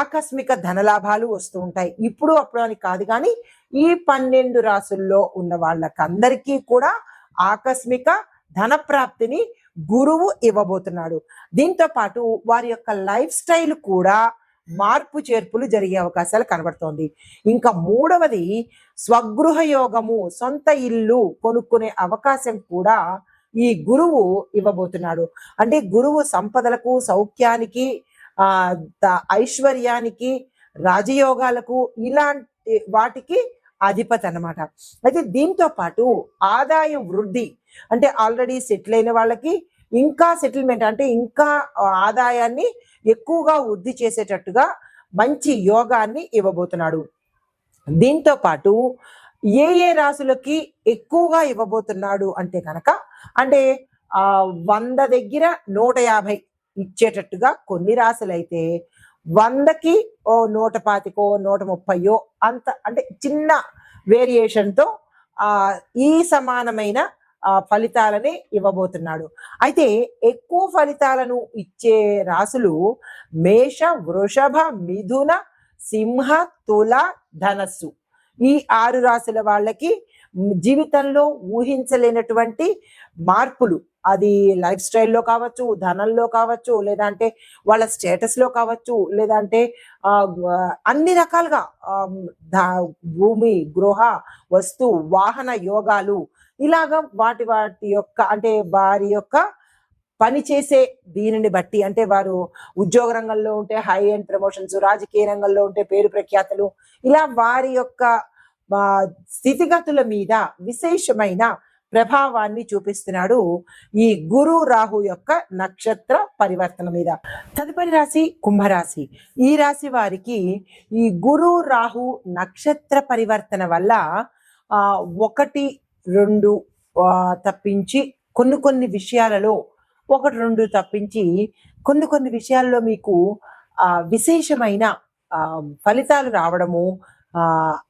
ఆకస్మిక ధనలాభాలు వస్తూ ఉంటాయి. ఇప్పుడు అప్పుడు అని కాదు కానీ ఈ పన్నెండు రాసుల్లో ఉన్న వాళ్ళకందరికీ కూడా ఆకస్మిక ధన ప్రాప్తిని గురువు ఇవ్వబోతున్నాడు. దీంతో పాటు వారి యొక్క లైఫ్ స్టైల్ కూడా మార్పు చేర్పులు జరిగే అవకాశాలు కనబడుతోంది. ఇంకా మూడవది స్వగృహ యోగము సొంత ఇల్లు కొనుక్కునే అవకాశం కూడా ఈ గురువు ఇవ్వబోతున్నాడు. అంటే గురువు సంపదలకు సౌఖ్యానికి ఆ ఐశ్వర్యానికి రాజయోగాలకు ఇలాంటి వాటికి అధిపతి అన్నమాట. అయితే దీంతో పాటు ఆదాయం వృద్ధి అంటే ఆల్రెడీ సెటిల్ అయిన వాళ్ళకి ఇంకా సెటిల్మెంట్ అంటే ఇంకా ఆదాయాన్ని ఎక్కువగా వృద్ధి చేసేటట్టుగా మంచి యోగాన్ని ఇవ్వబోతున్నాడు. దీంతో పాటు ఏ ఏ రాసులకి ఎక్కువగా ఇవ్వబోతున్నాడు అంటే కనుక అంటే ఆ వంద దగ్గర నూట యాభై ఇచ్చేటట్టుగా కొన్ని రాశులైతే వందకి ఓ నూట పాతికో నూట ముప్పయో అంత అంటే చిన్న వేరియేషన్తో ఆ ఈ సమానమైన ఆ, ఫలితాలని ఇవ్వబోతున్నాడు. అయితే ఎక్కువ ఫలితాలను ఇచ్చే రాసులు మేష వృషభ మిథున సింహ తుల ధనస్సు. ఈ ఆరు రాసుల వాళ్ళకి జీవితంలో ఊహించలేనటువంటి మార్పులు. అది లైఫ్ స్టైల్లో కావచ్చు ధనంలో కావచ్చు లేదంటే వాళ్ళ స్టేటస్లో కావచ్చు లేదంటే అన్ని రకాలుగా భూమి గృహ వస్తు వాహన యోగాలు ఇలాగా వాటి వాటి యొక్క అంటే వారి యొక్క పని చేసే దీనిని బట్టి అంటే వారు ఉద్యోగ రంగంలో ఉంటే హై అండ్ ప్రమోషన్స్ రాజకీయ రంగంలో ఉంటే పేరు ప్రఖ్యాతలు ఇలా వారి యొక్క స్థితిగతుల మీద విశేషమైన ప్రభావాన్ని చూపిస్తున్నాడు ఈ గురు రాహు యొక్క నక్షత్ర పరివర్తన మీద. తదుపరి రాశి కుంభరాశి. ఈ రాశి వారికి ఈ గురు రాహు నక్షత్ర పరివర్తన వల్ల ఆ ఒకటి రెండు తప్పించి కొన్ని కొన్ని విషయాలలో ఒకటి రెండు తప్పించి కొన్ని కొన్ని విషయాల్లో మీకు ఆ విశేషమైన ఫలితాలు రావడము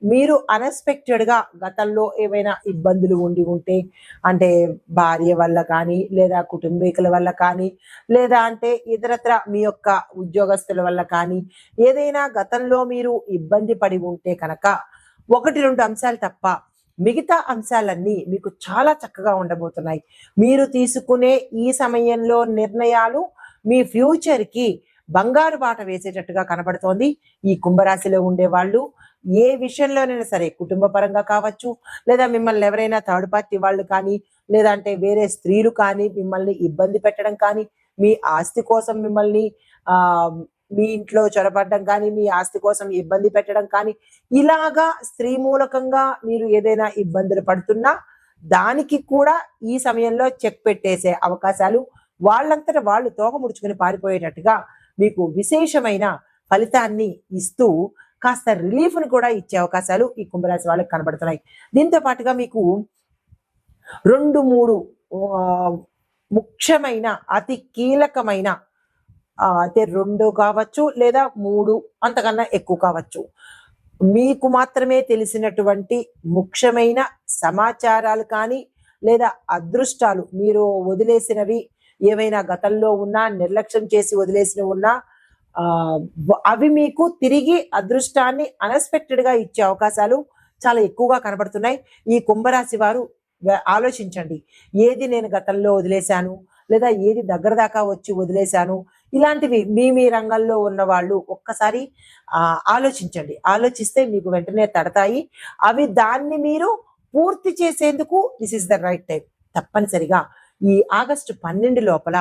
మీరు అన్ఎక్స్పెక్టెడ్గా గతంలో ఏవైనా ఇబ్బందులు ఉండి ఉంటే అంటే భార్య వల్ల కానీ లేదా కుటుంబీకుల వల్ల కానీ లేదా అంటే ఇతరత్ర మీ యొక్క ఉద్యోగస్తుల వల్ల కానీ ఏదైనా గతంలో మీరు ఇబ్బంది పడి ఉంటే కనుక ఒకటి రెండు అంశాలు తప్ప మిగతా అంశాలన్నీ మీకు చాలా చక్కగా ఉండబోతున్నాయి. మీరు తీసుకునే ఈ సమయంలో నిర్ణయాలు మీ ఫ్యూచర్కి బంగారు బాట వేసేటట్టుగా కనబడుతోంది. ఈ కుంభరాశిలో ఉండే వాళ్ళు ఏ విషయంలోనైనా సరే కుటుంబ పరంగా కావచ్చు లేదా మిమ్మల్ని ఎవరైనా థర్డ్ పార్టీ వాళ్ళు కానీ లేదంటే వేరే స్త్రీలు కానీ మిమ్మల్ని ఇబ్బంది పెట్టడం కానీ మీ ఆస్తి కోసం మిమ్మల్ని ఆ మీ ఇంట్లో చొరబడడం కానీ మీ ఆస్తి కోసం ఇబ్బంది పెట్టడం కానీ ఇలాగా స్త్రీ మూలకంగా మీరు ఏదైనా ఇబ్బందులు పడుతున్నా దానికి కూడా ఈ సమయంలో చెక్ పెట్టేసే అవకాశాలు వాళ్ళంతట వాళ్ళు తోక ముడుచుకుని పారిపోయేటట్టుగా మీకు విశేషమైన ఫలితాన్ని ఇస్తూ కాస్త రిలీఫ్ను కూడా ఇచ్చే అవకాశాలు ఈ కుంభరాశి వాళ్ళకి కనబడుతున్నాయి. దీంతో పాటుగా మీకు రెండు మూడు ముఖ్యమైన అతి కీలకమైన అయితే రెండు కావచ్చు లేదా మూడు అంతకన్నా ఎక్కువ కావచ్చు. మీకు మాత్రమే తెలిసినటువంటి ముఖ్యమైన సమాచారాలు కానీ లేదా అదృష్టాలు మీరు వదిలేసినవి ఏవైనా గతంలో ఉన్నా నిర్లక్ష్యం చేసి వదిలేసినవి ఉన్నా అవి మీకు తిరిగి అదృష్టాన్ని అన్ఎక్స్పెక్టెడ్గా ఇచ్చే అవకాశాలు చాలా ఎక్కువగా కనబడుతున్నాయి. ఈ కుంభరాశి వారు ఆలోచించండి. ఏది నేను గతంలో వదిలేశాను లేదా ఏది దగ్గర దాకా వచ్చి వదిలేశాను ఇలాంటివి మీ మీ రంగంలో ఉన్న వాళ్ళు ఒక్కసారి ఆలోచించండి. ఆలోచిస్తే మీకు వెంటనే తడతాయి. అవి దాన్ని మీరు పూర్తి చేసేందుకు this is the right time. తప్పనిసరిగా ఈ ఆగస్టు పన్నెండు లోపల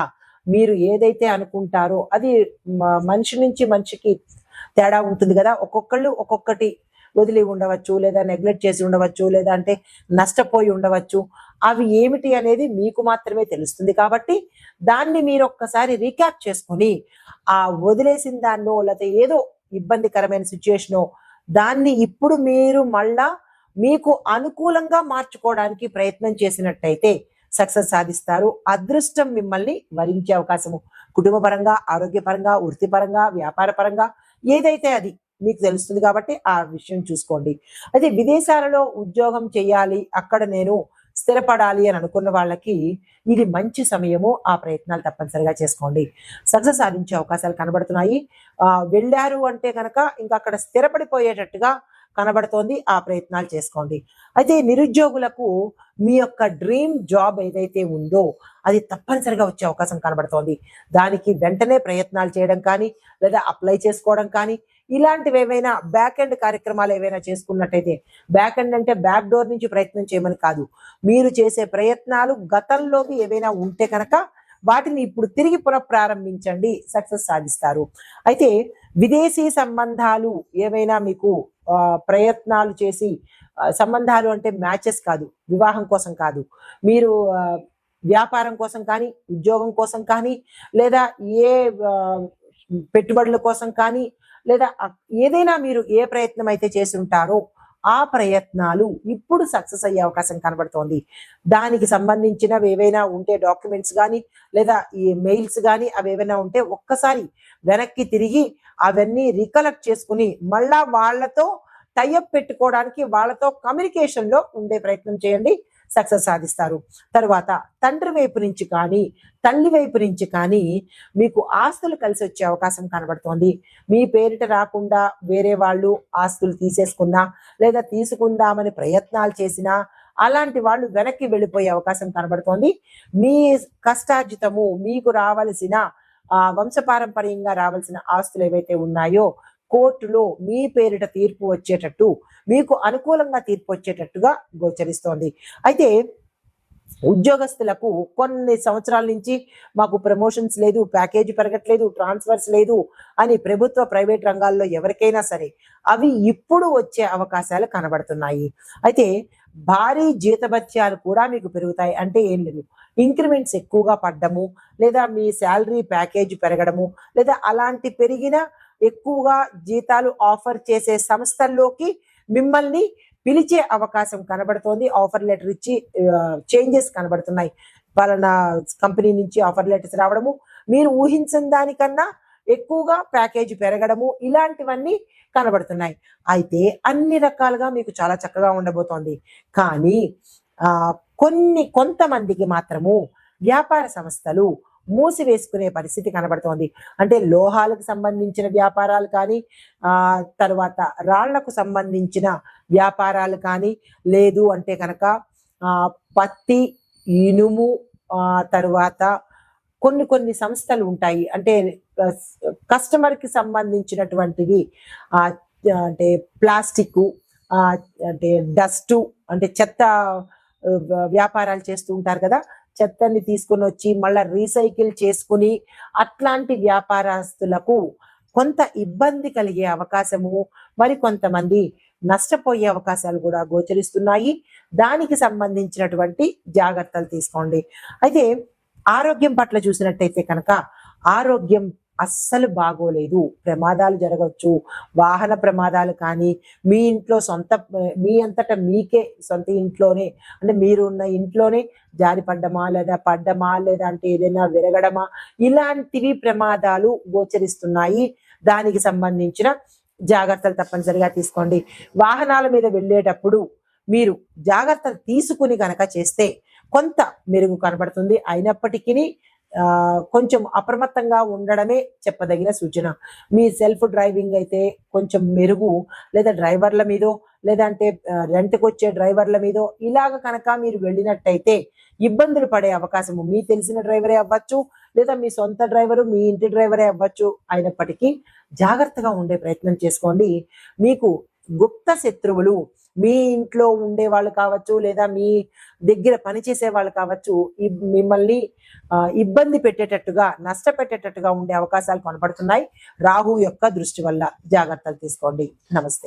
మీరు ఏదైతే అనుకుంటారో అది మ- మనిషి నుంచి మనిషికి తేడా ఉంటుంది కదా. ఒక్కొక్కళ్ళు ఒక్కొక్కటి వదిలి ఉండవచ్చు లేదా నెగ్లెక్ట్ చేసి ఉండవచ్చు లేదా అంటే నష్టపోయి ఉండవచ్చు. అవి ఏమిటి అనేది మీకు మాత్రమే తెలుస్తుంది కాబట్టి దాన్ని మీరు ఒక్కసారి రీక్యాప్ చేసుకొని ఆ వదిలేసిన దాన్నో లేకపోతే ఏదో ఇబ్బందికరమైన సిచ్యుయేషనో దాన్ని ఇప్పుడు మీరు మళ్ళా మీకు అనుకూలంగా మార్చుకోవడానికి ప్రయత్నం చేసినట్టయితే సక్సెస్ సాధిస్తారు. అదృష్టం మిమ్మల్ని వరించే అవకాశము. కుటుంబపరంగా ఆరోగ్యపరంగా వృత్తిపరంగా వ్యాపారపరంగా ఏదైతే అది మీకు తెలుస్తుంది కాబట్టి ఆ విషయం చూసుకోండి. అయితే విదేశాలలో ఉద్యోగం చేయాలి అక్కడ నేను స్థిరపడాలి అని అనుకున్న వాళ్ళకి ఇది మంచి సమయము. ఆ ప్రయత్నాలు తప్పనిసరిగా చేసుకోండి. సక్సెస్ సాధించే అవకాశాలు కనబడుతున్నాయి. ఆ వెళ్ళారు అంటే కనుక ఇంకా అక్కడ స్థిరపడిపోయేటట్టుగా కనబడుతోంది. ఆ ప్రయత్నాలు చేసుకోండి. అయితే నిరుద్యోగులకు మీ యొక్క డ్రీమ్ జాబ్ ఏదైతే ఉందో అది తప్పనిసరిగా వచ్చే అవకాశం కనబడుతోంది. దానికి వెంటనే ప్రయత్నాలు చేయడం కానీ లేదా అప్లై చేసుకోవడం కానీ ఇలాంటివి ఏవైనా బ్యాక్ ఎండ్ కార్యక్రమాలు ఏవైనా చేసుకున్నట్టయితే బ్యాక్ ఎండ్ అంటే బ్యాక్ డోర్ నుంచి ప్రయత్నం చేయమని కాదు. మీరు చేసే ప్రయత్నాలు గతంలోవి ఏవైనా ఉంటే కనుక వాటిని ఇప్పుడు తిరిగి పునఃప్రారంభించండి. సక్సెస్ సాధిస్తారు. అయితే విదేశీ సంబంధాలు ఏవైనా మీకు ప్రయత్నాలు చేసి సంబంధాలు అంటే మ్యాచెస్ కాదు వివాహం కోసం కాదు. మీరు వ్యాపారం కోసం కానీ ఉద్యోగం కోసం కానీ లేదా ఏ పెట్టుబడుల కోసం కానీ లేదా ఏదైనా మీరు ఏ ప్రయత్నం అయితే చేసి ఉంటారో ఆ ప్రయత్నాలు ఇప్పుడు సక్సెస్ అయ్యే అవకాశం కనబడుతోంది. దానికి సంబంధించినవి ఏవైనా ఉంటే డాక్యుమెంట్స్ కానీ లేదా ఈ మెయిల్స్ కానీ అవి ఏవైనా ఉంటే ఒక్కసారి వెనక్కి తిరిగి అవన్నీ రికలెక్ట్ చేసుకుని మళ్ళా వాళ్ళతో టైఅప్ పెట్టుకోవడానికి వాళ్ళతో కమ్యూనికేషన్లో ఉండే ప్రయత్నం చేయండి. సక్సెస్ సాధిస్తారు. తర్వాత తండ్రి వైపు నుంచి కానీ తల్లి వైపు నుంచి కానీ మీకు ఆస్తులు కలిసి వచ్చే అవకాశం కనబడుతోంది. మీ పేరిట రాకుండా వేరే వాళ్ళు ఆస్తులు తీసేసుకున్నా లేదా తీసుకుందామని ప్రయత్నాలు చేసినా అలాంటి వాళ్ళు వెనక్కి వెళ్ళిపోయే అవకాశం కనబడుతోంది. మీ కష్టార్జితము మీకు రావలసిన ఆ వంశపారంపర్యంగా రావాల్సిన ఆస్తులు ఏవైతే ఉన్నాయో కోర్టులో మీ పేరిట తీర్పు వచ్చేటట్టు మీకు అనుకూలంగా తీర్పు వచ్చేటట్టుగా గోచరిస్తోంది. అయితే ఉద్యోగస్తులకు కొన్ని సంవత్సరాల నుంచి మాకు ప్రమోషన్స్ లేదు ప్యాకేజీ పెరగట్లేదు ట్రాన్స్ఫర్స్ లేదు అని ప్రభుత్వ ప్రైవేట్ రంగాల్లో ఎవరికైనా సరే అవి ఇప్పుడు వచ్చే అవకాశాలు కనబడుతున్నాయి. అయితే భారీ జీతభత్యాలు కూడా మీకు పెరుగుతాయి అంటే ఏం లేదు. ఇంక్రిమెంట్స్ ఎక్కువగా పడ్డము లేదా మీ శాలరీ ప్యాకేజ్ పెరగడము లేదా అలాంటి పెరిగిన ఎక్కువగా జీతాలు ఆఫర్ చేసే సంస్థల్లోకి మిమ్మల్ని పిలిచే అవకాశం కనబడుతోంది. ఆఫర్ లెటర్ ఇచ్చి చేంజెస్ కనబడుతున్నాయి. పలానా కంపెనీ నుంచి ఆఫర్ లెటర్స్ రావడము మీరు ఊహించిన దానికన్నా ఎక్కువగా ప్యాకేజ్ పెరగడము ఇలాంటివన్నీ కనబడుతున్నాయి. అయితే అన్ని రకాలుగా మీకు చాలా చక్కగా ఉండబోతోంది. కానీ ఆ కొన్ని కొంతమందికి మాత్రము వ్యాపార సంస్థలు మూసివేసుకునే పరిస్థితి కనబడుతోంది. అంటే లోహాలకు సంబంధించిన వ్యాపారాలు కానీ ఆ తర్వాత రాళ్ళకు సంబంధించిన వ్యాపారాలు కానీ లేదు అంటే కనుక పత్తి ఇనుము ఆ తర్వాత కొన్ని కొన్ని సంస్థలు ఉంటాయి. అంటే కస్టమర్కి సంబంధించినటువంటివి ఆ అంటే ప్లాస్టిక్ అంటే డస్ట్ అంటే చెత్త వ్యాపారాలు చేస్తూ ఉంటారు కదా చెత్తని తీసుకొని వచ్చి మళ్ళా రీసైకిల్ చేసుకుని అట్లాంటి వ్యాపారస్తులకు కొంత ఇబ్బంది కలిగే అవకాశము మరి కొంతమంది నష్టపోయే అవకాశాలు కూడా గోచరిస్తున్నాయి. దానికి సంబంధించినటువంటి జాగ్రత్తలు తీసుకోండి. అయితే ఆరోగ్యం పట్ల చూసినట్టయితే కనుక ఆరోగ్యం అస్సలు బాగోలేదు. ప్రమాదాలు జరగవచ్చు వాహన ప్రమాదాలు కానీ మీ ఇంట్లో సొంత మీ అంతటా మీకే సొంత ఇంట్లోనే అంటే మీరు ఉన్న ఇంట్లోనే జారి పడ్డమా లేదా పడ్డమా లేదా అంటే ఏదైనా విరగడమా ఇలాంటివి ప్రమాదాలు గోచరిస్తున్నాయి. దానికి సంబంధించిన జాగ్రత్తలు తప్పనిసరిగా తీసుకోండి. వాహనాల మీద వెళ్ళేటప్పుడు మీరు జాగ్రత్తలు తీసుకుని కనుక చేస్తే కొంత మెరుగు కనబడుతుంది. అయినప్పటికీ కొంచెం అప్రమత్తంగా ఉండడమే చెప్పదగిన సూచన. మీ సెల్ఫ్ డ్రైవింగ్ అయితే కొంచెం మెరుగు లేదా డ్రైవర్ల మీదో లేదంటే రెంట్కి వచ్చే డ్రైవర్ల మీదో ఇలాగ కనుక మీరు వెళ్ళినట్టయితే ఇబ్బందులు పడే అవకాశము. మీ తెలిసిన డ్రైవరే అవ్వచ్చు లేదా మీ సొంత డ్రైవరు మీ ఇంటి డ్రైవరే అవ్వచ్చు అయినప్పటికీ జాగ్రత్తగా ఉండే ప్రయత్నం చేసుకోండి. మీకు గుప్త శత్రువులు మీ ఇంట్లో ఉండే వాళ్ళు కావచ్చు లేదా మీ దగ్గర పనిచేసే వాళ్ళు కావచ్చు మిమ్మల్ని ఇబ్బంది పెట్టేటట్టుగా నష్టపెట్టేటట్టుగా ఉండే అవకాశాలు కనబడుతున్నాయి. రాహు యొక్క దృష్టి వల్ల జాగ్రత్తలు తీసుకోండి. నమస్తే.